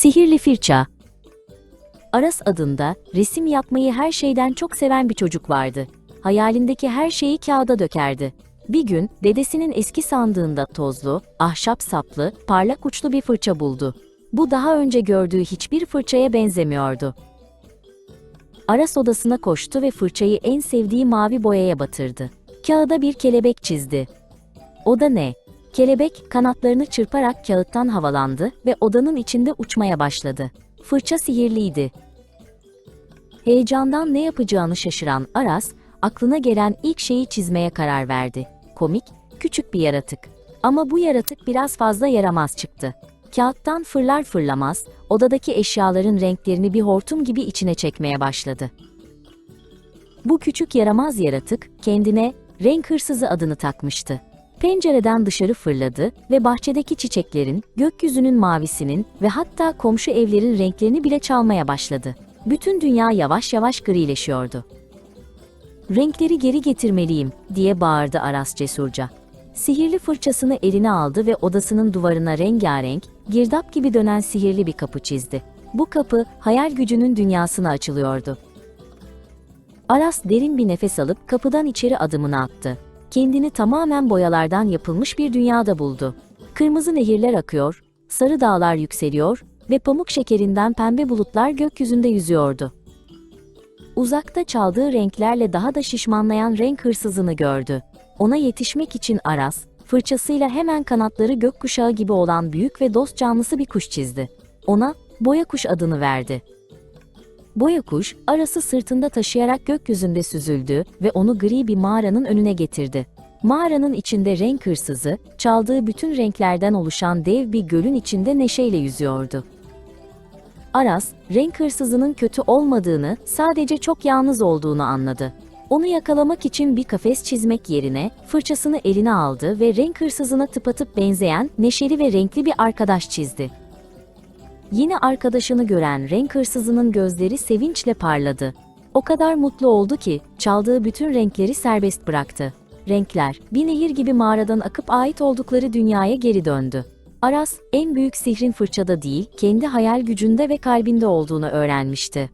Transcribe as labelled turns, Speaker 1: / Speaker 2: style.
Speaker 1: Sihirli Fırça Aras adında resim yapmayı her şeyden çok seven bir çocuk vardı. Hayalindeki her şeyi kağıda dökerdi. Bir gün dedesinin eski sandığında tozlu, ahşap saplı, parlak uçlu bir fırça buldu. Bu daha önce gördüğü hiçbir fırçaya benzemiyordu. Aras odasına koştu ve fırçayı en sevdiği mavi boyaya batırdı. Kağıda bir kelebek çizdi. O da ne? Kelebek kanatlarını çırparak kağıttan havalandı ve odanın içinde uçmaya başladı. Fırça sihirliydi. Heyecandan ne yapacağını şaşıran Aras, aklına gelen ilk şeyi çizmeye karar verdi. Komik, küçük bir yaratık. Ama bu yaratık biraz fazla yaramaz çıktı. Kağıttan fırlar fırlamaz, odadaki eşyaların renklerini bir hortum gibi içine çekmeye başladı. Bu küçük yaramaz yaratık kendine renk hırsızı adını takmıştı. Pencereden dışarı fırladı ve bahçedeki çiçeklerin, gökyüzünün mavisinin ve hatta komşu evlerin renklerini bile çalmaya başladı. Bütün dünya yavaş yavaş grileşiyordu. Renkleri geri getirmeliyim diye bağırdı Aras cesurca. Sihirli fırçasını eline aldı ve odasının duvarına rengarenk, girdap gibi dönen sihirli bir kapı çizdi. Bu kapı hayal gücünün dünyasına açılıyordu. Aras derin bir nefes alıp kapıdan içeri adımını attı. Kendini tamamen boyalardan yapılmış bir dünyada buldu. Kırmızı nehirler akıyor, sarı dağlar yükseliyor ve pamuk şekerinden pembe bulutlar gökyüzünde yüzüyordu. Uzakta çaldığı renklerle daha da şişmanlayan renk hırsızını gördü. Ona yetişmek için Aras, fırçasıyla hemen kanatları gökkuşağı gibi olan büyük ve dost canlısı bir kuş çizdi. Ona boya kuş adını verdi. Boya kuş, Aras'ı sırtında taşıyarak gökyüzünde süzüldü ve onu gri bir mağaranın önüne getirdi. Mağaranın içinde renk hırsızı, çaldığı bütün renklerden oluşan dev bir gölün içinde neşeyle yüzüyordu. Aras, renk hırsızının kötü olmadığını, sadece çok yalnız olduğunu anladı. Onu yakalamak için bir kafes çizmek yerine fırçasını eline aldı ve renk hırsızına tıpatıp benzeyen neşeli ve renkli bir arkadaş çizdi. Yine arkadaşını gören renk hırsızının gözleri sevinçle parladı. O kadar mutlu oldu ki çaldığı bütün renkleri serbest bıraktı. Renkler bir nehir gibi mağaradan akıp ait oldukları dünyaya geri döndü. Aras en büyük sihrin fırçada değil, kendi hayal gücünde ve kalbinde olduğunu öğrenmişti.